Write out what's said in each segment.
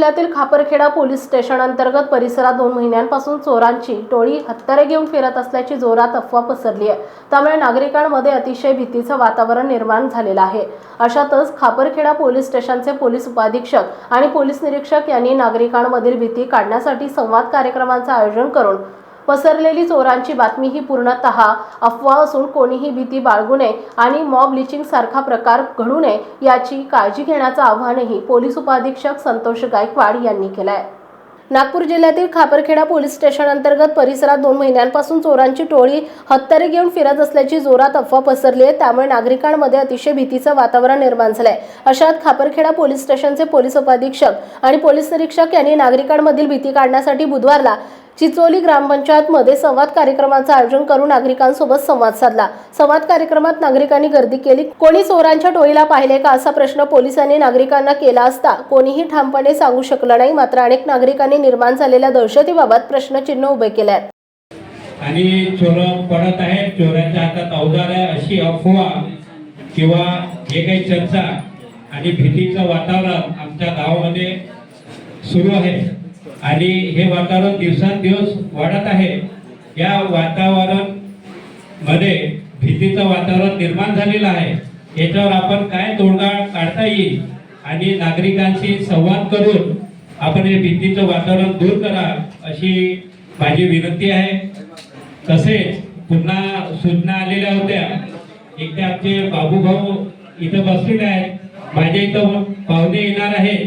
जिल्ह्यातील Khaparkheda police station अंतर्गत परिसरात दोन महिन्यांपासून चोरांची टोळी हत्यारे घेऊन फिरत असल्याची जोरात अफवा पसरली आहे. त्यामुळे नागरिकांमध्ये अतिशय भीतीचं वातावरण निर्माण झालेलं आहे. अशातच खापरखेडा पोलीस स्टेशनचे पोलीस उपाधीक्षक आणि पोलीस निरीक्षक यांनी नागरिकांमधील भीती काढण्यासाठी संवाद कार्यक्रमांचं आयोजन करून पसरलेली चोरांची बातमी ही पूर्णतः अफवा असून कोणीही भीती बाळगू नये आणि मॉब लिचिंग सारखा प्रकार घडू नये याची काळजी घेण्याचं आव्हानही पोलीस उपाधीक्षक संतोष गायकवाड यांनी केलं आहे नागपूर जिल्ह्यातील खापरखेडा पोलीस स्टेशन अंतर्गत परिसरात दोन महिन्यांपासून चोरांची टोळी हत्यारे घेऊन फिरत असल्याची जोरात अफवा पसरली आहे. त्यामुळे नागरिकांमध्ये अतिशय भीतीचं वातावरण निर्माण झालंय. अशात खापरखेडा पोलीस स्टेशनचे पोलीस उपाधीक्षक आणि पोलीस निरीक्षक यांनी नागरिकांमधील भीती काढण्यासाठी बुधवारला चिचोली ग्रामपंचायतमध्ये संवाद कार्यक्रमाचं आयोजन करून नागरिकांसोबत संवाद साधला. संवाद कार्यक्रमात नागरिकांनी गर्दी केली. कोणी चोरांच्या टोळीला पाहिले का असा प्रश्न पोलिसांनी नागरिकांना केला असता कोणीही ठामपणे सांगू शकलं नाही. मात्र अनेक नागरिकांनी निर्माण झालेल्या दहशतीबाबत प्रश्नचिन्ह उभे केले आहेत. आणि चोर पडत आहेत. चोरांच्या हातात अवजार आहे. अशी अफवा किंवा जे काही चर्चा आणि भीतीचं वातावरण आमच्या गावामध्ये सुरू आहे. आणि हे वातावरण दिवसांदिवस वाढत आहे. या वातावरणमध्ये भीतीचं वातावरण निर्माण झालेलं आहे. याच्यावर आपण काय तोडगा काढता येईल आणि नागरिकांशी संवाद करून आपण हे भीतीचं वातावरण दूर करा अशी माझी विनंती आहे. तसेच पुन्हा सूचना आलेल्या होत्या. एकदा आमचे बाबूभाऊ इथं बसलेले आहेत. माझ्या इथं पाहुणे येणार आहेत.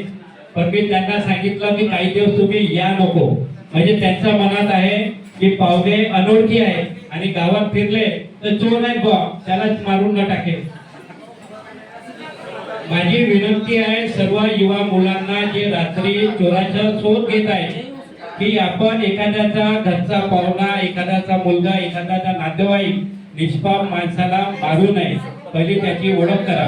पण मी त्यांना सांगितलं की काही दिवस तुम्ही या नको. म्हणजे त्यांच्या मनात आहे की पाहुणे अनोळखी आहे आणि गावात फिरले तर चोर नाही बॉ त्यालाच मारून न टाके माझी विनंती आहे सर्व युवा मुलांना जे रात्री चोराचा शोध घेत आहे की आपण एखाद्याचा घरचा पाहुणा एखाद्याचा मुलगा एखाद्याचा नातेवाईक निष्पाप माणसाला मारू नये. पहिली त्याची ओळख करा.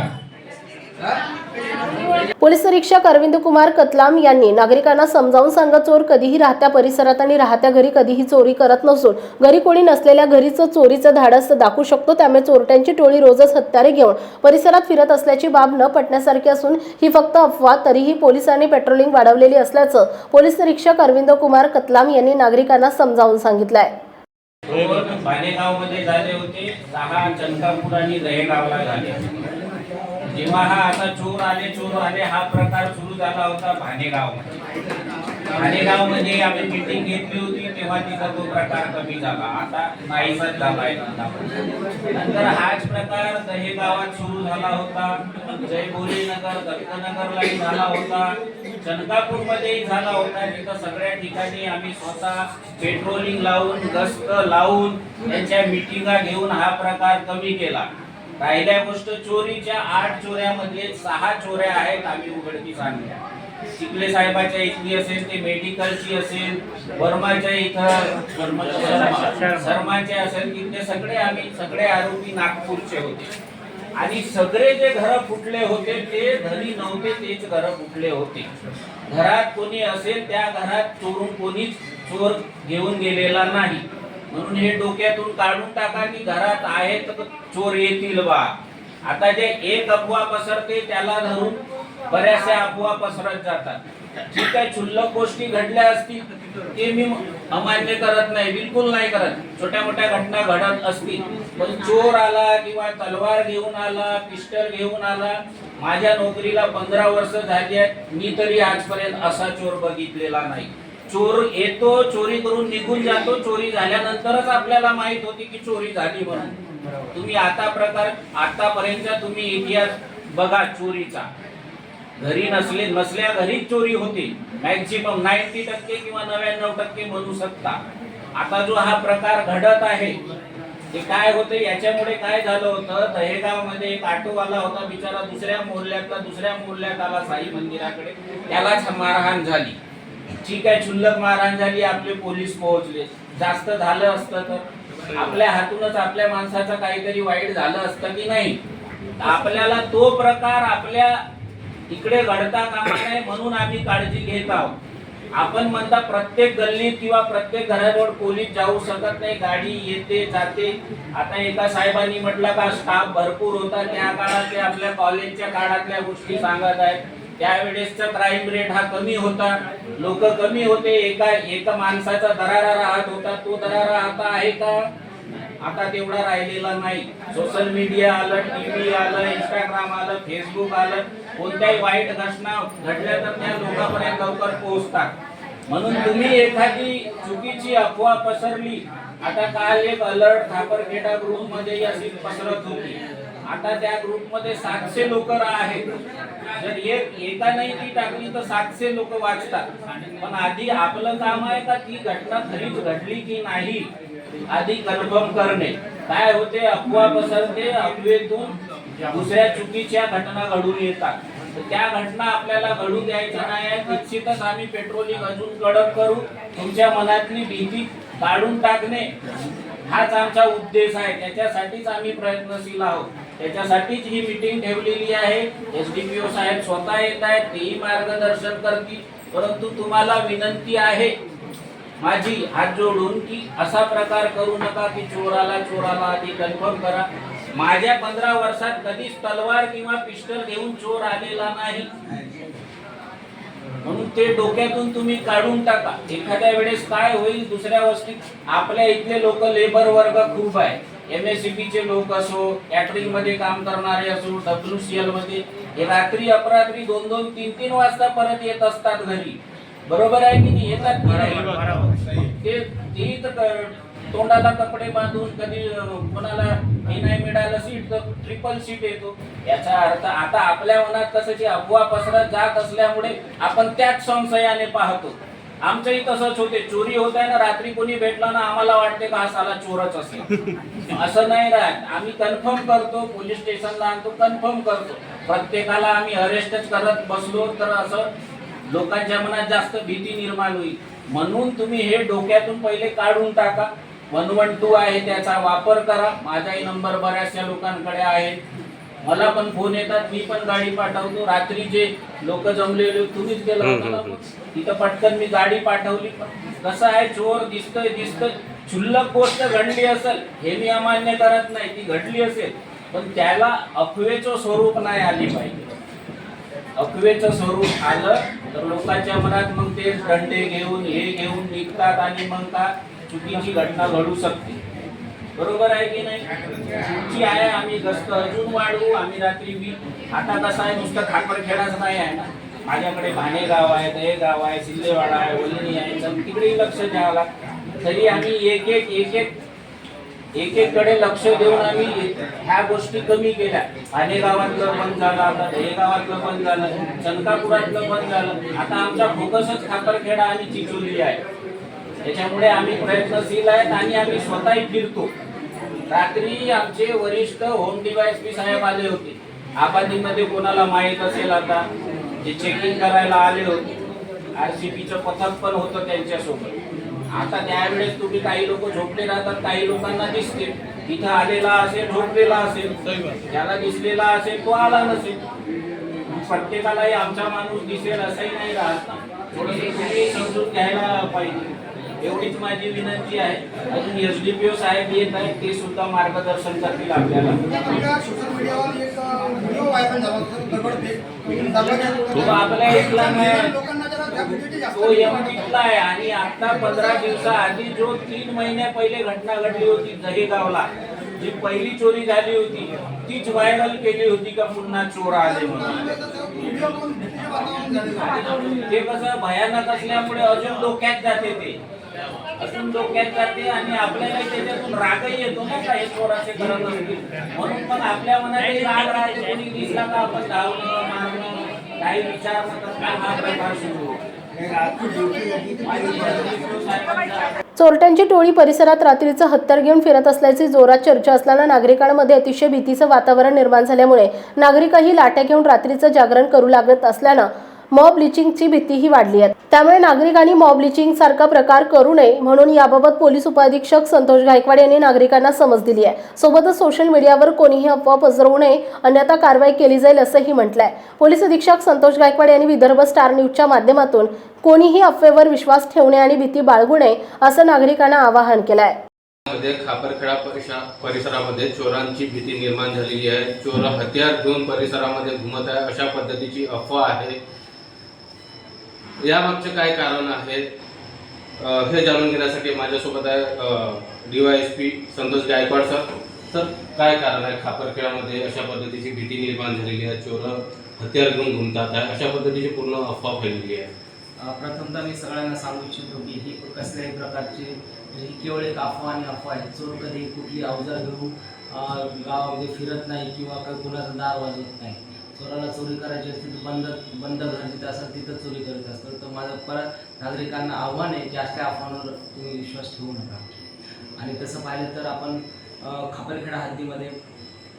पोलीस निरीक्षक अरविंद कुमार कतलाम यांनी नागरिकांना समजावून सांगत चोर कधीही राहत्या परिसरात आणि राहत्या घरी कधीही चोरी करत नसून घरी कोणी नसलेल्या घरीच चोरीचं धाडस दाखवू शकतो त्यामुळे चोरट्यांची टोळी रोजच हत्यारे घेऊन परिसरात फिरत असल्याची बाब न पटण्यासारखी असून ही फक्त अफवा तरीही पोलिसांनी पेट्रोलिंग वाढवलेली असल्याचं पोलीस निरीक्षक अरविंद कुमार कतलाम यांनी नागरिकांना समजावून सांगितलं आहे झाले होते दहा चनकापूर आणि दहेगावला झाले. जेव्हा हा आता चोर आले चोर आले हा प्रकार सुरू झाला होता भानेगाव भानेगावमध्ये आम्ही मीटिंग घेतली होती तेव्हा तिथं तो प्रकार कमी झाला. आता नाहीसाच झालाय नंतर हाच प्रकार दहेगावात सुरू झाला होता. जयभोरी नगर दत्तनगरलाही झाला होता. चनकापूर मध्येही झाला होता. तिथं सगळ्या ठिकाणी आम्ही स्वतः पेट्रोलिंग लावून गस्त लावून त्यांच्या मिटिंगा घेऊन हा प्रकार कमी केला. पहिल्या गोष्ट चोरीच्या आठ चोऱ्यामध्ये सहा चोऱ्या आहेत आम्ही उघडकीस आणल्या. चिखले साहेबाच्या इथली असेल ते मेडिकलची असेल वर्माच्या इथं शर्मा- शर्माचे असेल तिथले सगळे आम्ही सगळे आरोपी नागपूरचे होते. आणि सगळे जे घर फुटले होते ते धनी नव्हते तेच घर फुटले होते. घरात कोणी असेल त्या घरात चोरून कोणीच चोर घेऊन गेलेला नाही. म्हणून हे डोक्यातून काढून टाका की घरात आहे तर चोर येतील बा. आता जे एक अफवा पसरते त्याला धरून बऱ्याचशा अफवा पसरत जातात. जी काही क्षुल्लक गोष्टी घडल्या असतील ते मी अमान्य करत नाही बिलकुल नाही करत. छोट्या मोठ्या घटना घडत असतील पण चोर आला किंवा तलवार घेऊन आला पिस्टल घेऊन आला माझ्या नोकरीला पंधरा वर्ष झाली आहेत मी तरी आजपर्यंत असा चोर बघितलेला नाही. चोर येतो चोरी करून निघून जातो. चोरी झाल्यानंतरच आपल्याला माहीत होती की चोरी झाली म्हणून. तुम्ही आता प्रकार आतापर्यंत तुम्ही इतिहास बघा चोरीचा. घरी नसले नसल्या घरीच चोरी होते. मॅक्झिमम नाईन्टी टक्के किंवा नव्याण्णव टक्के म्हणू शकता. आता जो हा प्रकार घडत आहे ते काय होतं याच्यामुळे काय झालं होतं दहेगावमध्ये एक ऑटोवाला होता बिचारा दुसऱ्या मोहल्ल्यातला दुसऱ्या मोहल्ल्यात आला साई मंदिराकडे. त्यालाच मारहाण झाली. ठीक आहे क्षुल्लक मारहाण झाली आपले पोलीस पोहोचले. जास्त झालं असतं तर आपल्या हातूनच आपल्या माणसाचं काहीतरी वाईट झालं असतं की नाही? आपल्याला तो प्रकार आपल्या इकडे घडता कामा नये म्हणून आम्ही काळजी घेत आहोत. आपण म्हणता प्रत्येक गल्लीत किंवा प्रत्येक घराजवळ पोलीस जाऊ शकत नाही गाडी येते जाते. आता एका साहेबांनी म्हटलं का स्टाफ भरपूर होता. त्या काळात ते आपल्या कॉलेजच्या काळातल्या गोष्टी सांगत आहेत. त्यावेळेसचा क्राईम रेट हा कमी होता. लोक कमी होते. एका एका माणसाचा दरारा राहत होता. तो दरारा आता आहे का? आता तेवढा राहिलेला नाही. सोशल मीडिया आलं टीव्ही आलं इंस्टाग्राम आलं फेसबुक आलं. कोणत्याही वाईट घटना घडल्या तर त्या लोकांपर्यंत लवकर पोहोचतात. म्हणून तुम्ही एखादी चुकीची अफवा पसरली आता काल एक अलर्ट खापरखेडा ग्रुपमध्ये अशी पसरत होती. आता त्या ग्रुपमध्ये सातशे लोक आहेत. जर एक एकाने ती टाकली तर सातशे लोक वाचतात. पण आधी आपलं काम आहे का ती घटना खरीच घडली की नाही आधी कन्फर्म करणे. काय होते अफवा पसरते अफवेतून दुसऱ्या चुकीच्या घटना घडून येतात. तर त्या घटना आपल्याला घडू द्यायच्या नाही आहेत निश्चितच आम्ही पेट्रोलिंग अजून कडक करू. तुमच्या मनातली भीती काढून टाकणे हाच आमचा उद्देश आहे. त्याच्यासाठीच आम्ही प्रयत्नशील आहोत. त्याच्यासाठीच ही मीटिंग ठेवलेली आहे. एस डी पी ओ साहेब स्वतः येत आहेत तेही मार्गदर्शन करतील. परंतु तुम्हाला विनंती आहे माझी हात जोडून की असा प्रकार करू नका की चोराला चोराला आधी कन्फर्म करा. माझ्या पंधरा वर्षात कधीच तलवार किंवा पिस्टल घेऊन चोर आलेला नाही. म्हणून ते डोक्यातून तुम्ही काढून टाका. एखाद्या वेळेस काय होईल दुसऱ्या वस्तीत आपल्या इथले लोक लेबर वर्ग खूप आहे एम एस चे लोक असो कॅटरिंगमध्ये काम करणारे असो डब्ल्यू सी एलमध्ये रात्री अपरात्री दोन दोन तीन तीन वाजता परत येत असतात घरी. बरोबर आहे की नाही? येतात ते तोंडाला कपडे बांधून कधी कोणाला हे नाही मिळालं सीट तर ट्रिपल सीट येतो. याचा अर्थ आता आपल्या मनात कसं जे अफवा पसरत जात असल्यामुळे आपण त्याच संशयाने पाहतो. आमच्याही तसंच होते चोरी होत आहे ना रात्री कोणी भेटला ना आम्हाला वाटते का हा साला चोरच असेल. असं नाही राहत. आम्ही कन्फर्म करतो पोलीस स्टेशनला आणतो कन्फर्म करतो. प्रत्येकाला आम्ही अरेस्टच करत बसलो तर असं लोकांच्या मनात जास्त भीती निर्माण होईल. म्हणून तुम्ही हे डोक्यातून पहिले काढून टाका. वन वन टू आहे त्याचा वापर करा. माझाही नंबर बऱ्याचशा लोकांकडे आहे. मला पण फोन येतात मी पण गाडी पाठवतो. रात्री जे लोक जमलेले तुम्हीच गेला होता ना? मग. तिथं पटकन मी गाडी पाठवली. पण कसं आहे चोर दिसतोय दिसतोय. क्षुल्लक गोष्ट घडली असेल हे मी अमान्य करत नाही ती घडली असेल. पण त्याला अफवेचं स्वरूप नाही आली पाहिजे. अफवेचं स्वरूप आलं तर लोकांच्या मनात मग ते दंडे घेऊन हे घेऊन निघतात आणि मग का चुकीची घटना घडू शकते. बरोबर आहे की नाही? तुमची आहे आम्ही गस्त. अजून वाढवू आम्ही रात्री मी आता कसं आहे नुसतं खापरखेडाच नाही आहे ना. माझ्याकडे भाणे गाव आहे दहे गाव आहे सिल्लेवाडा आहे वलिनी आहे तर तिकडेही लक्ष द्यावं लागतं. तरी आम्ही एक एक एक एक एक एक कडे लक्ष देऊन आम्ही ह्या गोष्टी कमी केल्या. भाणे गावातलं बंद झालं आता हे गावातलं बंद झालं चनकापुरातलं बंद झालं. आता आमचा फोकसच खापरखेडा आणि चिचोली आहे. त्याच्यामुळे आम्ही प्रयत्नशील आहेत आणि आम्ही स्वतःही फिरतो. रात्री आमचे वरिष्ठ होम डिवाइस पी साहेब आले होते. आबादीमध्ये कोणाला माहीत असेल आता? जे चेकिंग करायला आले होते. आरसीबीचं पथक पण होतं त्यांच्यासोबत. आता त्यावेळेस तुम्ही काही लोक झोपले राहतात काही लोकांना दिसते तिथं आलेला असेल झोपलेला असेल. ज्याला दिसलेला असेल तो आला नसेल. प्रत्येकालाही आमचा माणूस दिसेल असंही नाही राहत. थोडस तुम्ही समजून घ्यायला पाहिजे. एवढीच माझी विनंती आहे. अजून एस डी पी ओ साहेब येत आहेत ते सुद्धा मार्गदर्शन करतील आपल्याला. तो आपल्या इथला तो आहे. आणि आता पंधरा दिवसाआधी जो तीन महिन्या पहिले घटना घडली होती दहेगावला जी पहिली चोरी झाली होती तीच व्हायरल केली होती का पुन्हा चोर आले म्हणून? आहे. ते कसं भयानक असल्यामुळे अजून डोक्यात जाते ते. अजून डोक्यात जाते आणि आपल्याला त्याच्यातून रागही येतो ना का हे चोर करत असतील. म्हणून पण आपल्या मनात राग राहते कोणी दिसला का आपण धावणं मारणं काही विचार न हा प्रकार सुरू हो. चोरट्यांची टोळी परिसरात रात्रीचं हत्यार घेऊन फिरत असल्याची जोरात चर्चा असल्यानं नागरिकांमध्ये अतिशय भीतीचं वातावरण निर्माण झाल्यामुळे नागरिकही लाट्या घेऊन रात्रीचं जागरण करू लागत असल्यानं मॉब लिचिंगची भीतीही वाढली आहे. त्यामुळे नागरिकांनी मॉब लिचिंग सारखा प्रकार करू नये म्हणून याबाबत पोलीस उपाधीक्षक संतोष गायकवाड यांनी नागरिकांना समज दिली आहे. सोबतच सोशल मीडियावर कोणीही अफवा पसरवू नये अन्यथा कारवाई केली जाईल असंही म्हटलंय. पोलीस अधीक्षक संतोष गायकवाड यांनी विदर्भ स्टार न्यूजच्या माध्यमातून कोणीही अफवेवर विश्वास ठेवणे आणि भीती बाळगू नये असं नागरिकांना आवाहन केलंय. मध्ये खापरखेडा परिसरामध्ये चोरांची भीती निर्माण झालेली आहे. चोर हत्यार घेऊन परिसरामध्ये घुमत आहे. अशा पद्धतीची अफवा आहे. यामागचे काय कारण आहे हे जाणून घेण्यासाठी माझ्यासोबत आहे डीवायएसपी संतोष गायकवाड सर. तर काय कारण आहे? खापरखेळामध्ये अशा पद्धतीची भीती निर्माण झालेली आहे चोर हत्यार घेऊन घुमतात आहे अशा पद्धतीची पूर्ण अफवा फैललेली आहे. प्रथमतः मी सगळ्यांना सांगू इच्छितो की ही कसल्याही प्रकारची म्हणजे ही केवळ एक अफवा आणि अफवा आहे. चोर कधी कुठली अवजार घेऊन गावामध्ये फिरत नाही किंवा काही कुणाचं दार वाजवत नाही. चोराला चोरी करायची असते तर बंद बंद घर जिथं असेल तिथं चोरी करत असतं तर माझं परत नागरिकांना आव्हान आहे की असल्या अफवांवर तुम्ही विश्वास ठेवू नका. आणि तसं पाहिलं तर आपण खापरखेडा हद्दीमध्ये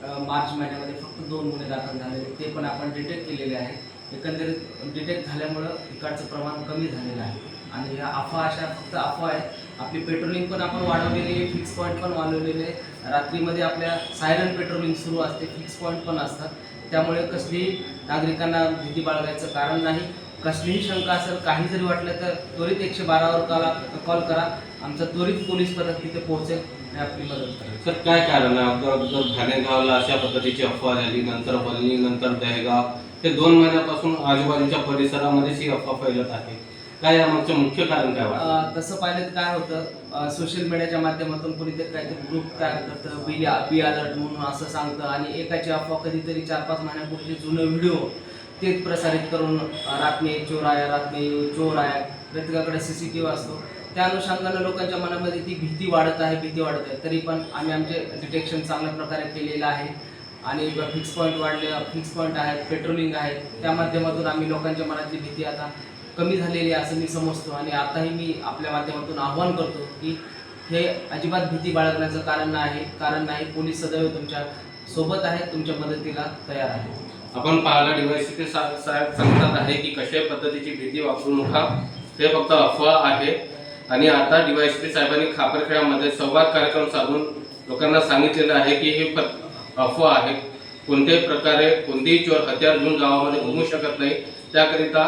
मार्च महिन्यामध्ये फक्त दोन गुन्हे दाखल झालेले ते पण आपण डिटेक्ट केलेले आहे. एकंदरीत डिटेक्ट झाल्यामुळं इकडचं प्रमाण कमी झालेलं आहे. आणि ह्या अफवा अशा फक्त अफवा आहेत. आपली पेट्रोलिंग पण आपण वाढवलेली आहे फिक्स पॉईंट पण वाढवलेले आहे. रात्रीमध्ये आपल्या सायरन पेट्रोलिंग सुरू असते फिक्स पॉईंट पण असतात. त्यामुळे कसलीही नागरिकांना भीती बाळगायचं कारण नाही. कसलीही शंका असेल काही जरी वाटलं तर त्वरित एकशे बारावर कॉल कॉल करा. आमचा त्वरित पोलीस पथक तिथे पोहोचेल आणि आपली मदत करेल. सर काय कारण आहे? अगोदर अगोदर अशा पद्धतीची अफवा झाली नंतर वलनी नंतर दहेगाव हे दोन महिन्यापासून आजूबाजूच्या परिसरामध्येच ही अफवा फैलत आहे. काय यामागचं मुख्य कारण काय वाटतं? तसं पाहिलं तर काय होतं सोशल मीडियाच्या माध्यमातून कोणीतरी काहीतरी ग्रुप तयार करतं बी बी अलर्ट म्हणून असं सांगतं आणि एकाची अफवा कधीतरी चार पाच महिन्यापूर्वी जुनं व्हिडिओ तेच प्रसारित करून अ, चोर आया रात चोर आया प्रत्येकाकडे सी सी टी व्ही असतो. त्या अनुषंगानं लोकांच्या मनामध्ये ती भीती वाढत आहे भीती वाढत आहे. तरी पण आम्ही आमचे डिटेक्शन चांगल्या प्रकारे केलेलं आहे आणि फिक्स पॉईंट वाढले फिक्स पॉईंट आहेत पेट्रोलिंग आहेत. त्या माध्यमातून आम्ही लोकांच्या मनातली भीती आता कमी झालेली आहे असं मी समजतो आणि आताही मी आपल्या माध्यमातून आव्हान करतो की हे अजिबात भीती बाळगण्याचं कारण नाही कारण नाही. पोलीस सदैव तुमच्यासोबत आहेत तुमच्या मदतीला तयार आहे आपण पाहायला डिवाइस साहेब सांगतात आहे की कशा पद्धतीची भीती वापरू नका. ते फक्त अफवा आहे. आणि आता डीवायएसपी साहेबांनी खापरखेड्यामध्ये संवाद कार्यक्रम साधून लोकांना सांगितलेलं आहे की हे अफवा आहे कोणत्याही प्रकारे कोणतेही चोर हत्यार घेऊन गावामध्ये घुमू शकत नाही. त्याकरिता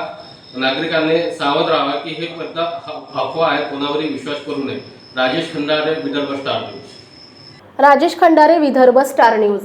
नागरिकांनी सावध राहावा की हे फक्त अफवा आहे कोणावरही विश्वास करू नये. Rajesh Khandare Vidarbha star news. Rajesh Khandare Vidarbha star news.